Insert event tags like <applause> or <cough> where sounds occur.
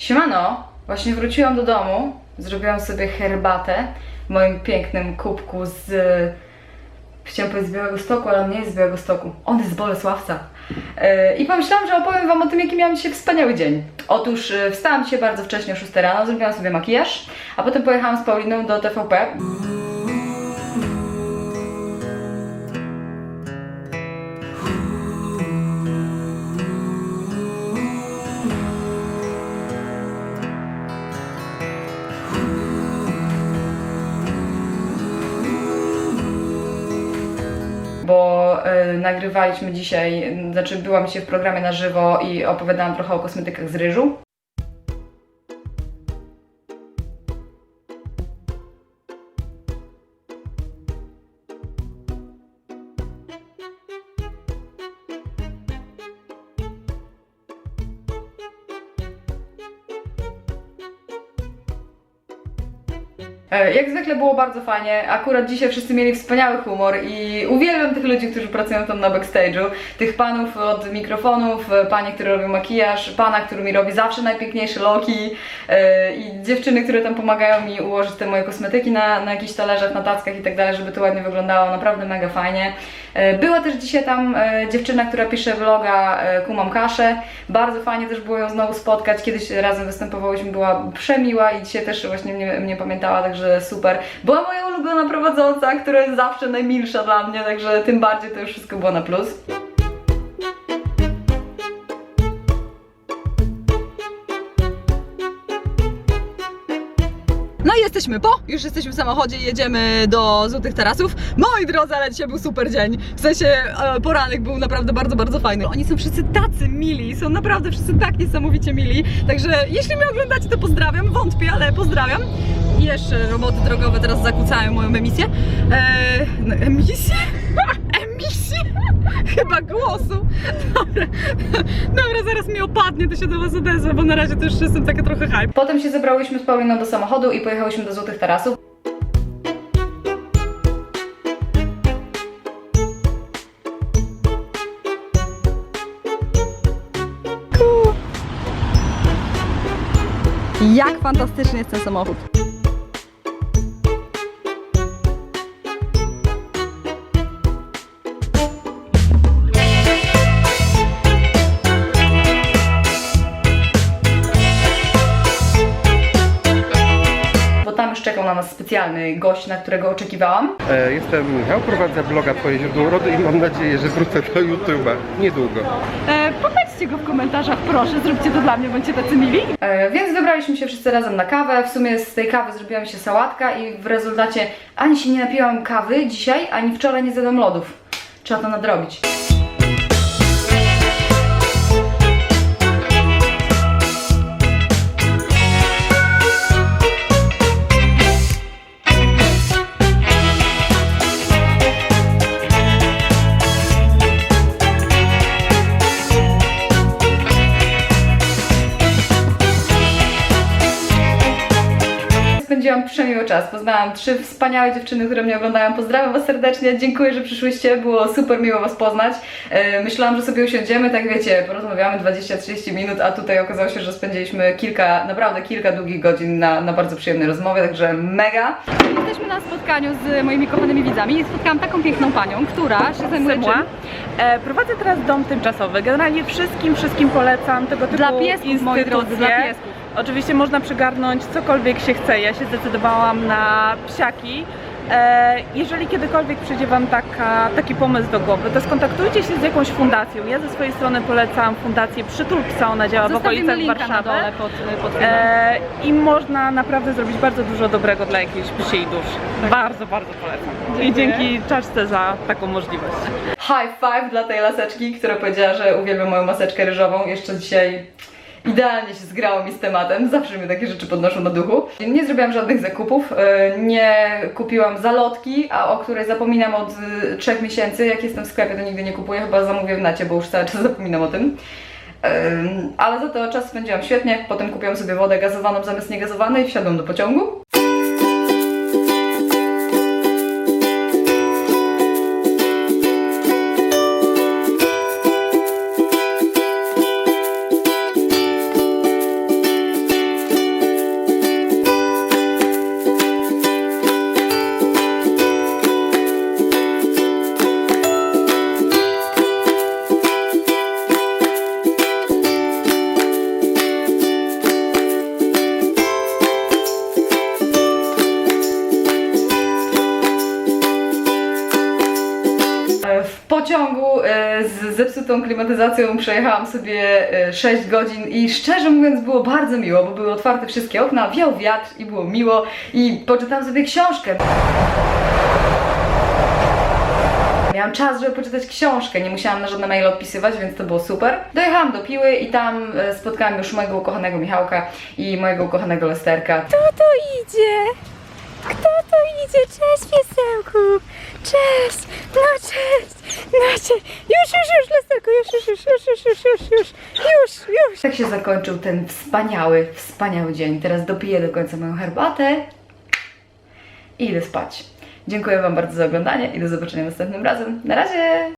Siemano, właśnie wróciłam do domu, zrobiłam sobie herbatę w moim pięknym kubku z... Chciałam powiedzieć z Białego Stoku, ale on nie jest z Białego Stoku. On jest z Bolesławca. Yy, I pomyślałam, że opowiem Wam o tym, jaki miałam dzisiaj wspaniały dzień. Otóż yy, wstałam dzisiaj bardzo wcześnie o 6 rano, zrobiłam sobie makijaż, a potem pojechałam z Pauliną do TVP. Nagrywaliśmy dzisiaj, y, znaczy byłam dzisiaj w programie na żywo i opowiadałam trochę o kosmetykach z ryżu. Jak zwykle było bardzo fajnie. Akurat dzisiaj wszyscy mieli wspaniały humor i uwielbiam tych ludzi, którzy pracują tam na backstage'u. Tych panów od mikrofonów, e, panie, które robią makijaż, pana, który mi robi zawsze najpiękniejsze loki e, i dziewczyny, które tam pomagają mi ułożyć te moje kosmetyki na, na jakichś talerzach, na tackach i tak dalej, żeby to ładnie wyglądało. Naprawdę mega fajnie. E, Była też dzisiaj tam e, dziewczyna, która pisze vloga e, Kumam Kaszę. Bardzo fajnie też było ją znowu spotkać. Kiedyś razem występowałyśmy, była przemiła i dzisiaj też właśnie mnie, mnie pamiętała, także super. Była moja ulubiona prowadząca, która jest zawsze najmilsza dla mnie, także tym bardziej to już wszystko było na plus. No i jesteśmy po, już jesteśmy w samochodzie i jedziemy do Złotych Tarasów. Moi drodzy, ale dzisiaj był super dzień. W sensie e, poranek był naprawdę bardzo, bardzo fajny. Oni są wszyscy tacy mili, są naprawdę wszyscy tak niesamowicie mili. Także jeśli mnie oglądacie, to pozdrawiam. Wątpię, ale pozdrawiam. I jeszcze roboty drogowe teraz zakłócają moją emisję. E, no, emisję? <laughs> emisję? <laughs> Chyba głosu. Dobra. <laughs> Dobra, zaraz mi opadnie, to się do was odezwę, bo na razie to już jestem taka trochę hype. Potem się zebrałyśmy z Pauliną do samochodu i pojechałyśmy do Złotych Tarasów. Jak fantastyczny jest ten samochód. Już czekał na nas specjalny gość, na którego oczekiwałam. E, Jestem Michał, prowadzę bloga Twoje źródło urody i mam nadzieję, że wrócę do YouTube'a niedługo. E, popatrzcie go w komentarzach, proszę, zróbcie to dla mnie, bądźcie tacy mili. E, więc wybraliśmy się wszyscy razem na kawę. W sumie z tej kawy zrobiła mi się sałatka i w rezultacie ani się nie napiłam kawy dzisiaj, ani wczoraj nie zjadłam lodów. Trzeba to nadrobić. Spędziłam przemiły czas. Poznałam trzy wspaniałe dziewczyny, które mnie oglądają. Pozdrawiam Was serdecznie. Dziękuję, że przyszłyście. Było super miło Was poznać. E, Myślałam, że sobie usiądziemy, tak wiecie, porozmawiamy 20-30 minut, a tutaj okazało się, że spędziliśmy kilka, naprawdę kilka długich godzin na, na bardzo przyjemnej rozmowie, także mega. Jesteśmy na spotkaniu z moimi kochanymi widzami i spotkałam taką piękną panią, która się zajmuje czym? E, prowadzę teraz dom tymczasowy. Generalnie wszystkim, wszystkim polecam tego typu Dla piesków, moi drodzy, instytucje. dla piesków. Oczywiście można przygarnąć cokolwiek się chce. Ja się zdecydowałam na psiaki. E, jeżeli kiedykolwiek przyjdzie Wam taka, taki pomysł do głowy, to skontaktujcie się z jakąś fundacją. Ja ze swojej strony polecam fundację Przytul Psa, ona działa w Zostawimy okolicach linka na Warszawy. dole pod, pod filmem. E, I można naprawdę zrobić bardzo dużo dobrego dla jakiejś psiej duszy. Bardzo, bardzo polecam. I dzięki czaszce za taką możliwość. High five dla tej laseczki, która powiedziała, że uwielbia moją maseczkę ryżową. Jeszcze dzisiaj idealnie się zgrało mi z tematem. Zawsze mnie takie rzeczy podnoszą na duchu. Nie zrobiłam żadnych zakupów. e, Nie kupiłam zalotki, a o której zapominam od e, trzech miesięcy. Jak jestem w sklepie, to nigdy nie kupuję. Chyba zamówię w nacie, bo już cały czas <laughs> zapominam o tym. Ale za to czas spędziłam świetnie. Potem kupiłam sobie wodę gazowaną zamiast niegazowanej, wsiadłam do pociągu. Pociągu e, z zepsutą klimatyzacją przejechałam sobie e, 6 godzin i szczerze mówiąc było bardzo miło, bo były otwarte wszystkie okna, wiał wiatr i było miło i poczytałam sobie książkę. Miałam czas, żeby poczytać książkę, nie musiałam na żadne maile odpisywać, więc to było super. Dojechałam do Piły i tam e, spotkałam już mojego ukochanego Michałka i mojego ukochanego Lesterka. Kto to idzie? To idzie? Cześć piesełku! Cześć! No cześć! No cześć! Już, już, już, Lesterku, już, już, już, już, już, już, już, już, już, już! Tak się zakończył ten wspaniały, wspaniały dzień. Teraz dopiję do końca moją herbatę i idę spać. Dziękuję Wam bardzo za oglądanie i do zobaczenia następnym razem. Na razie!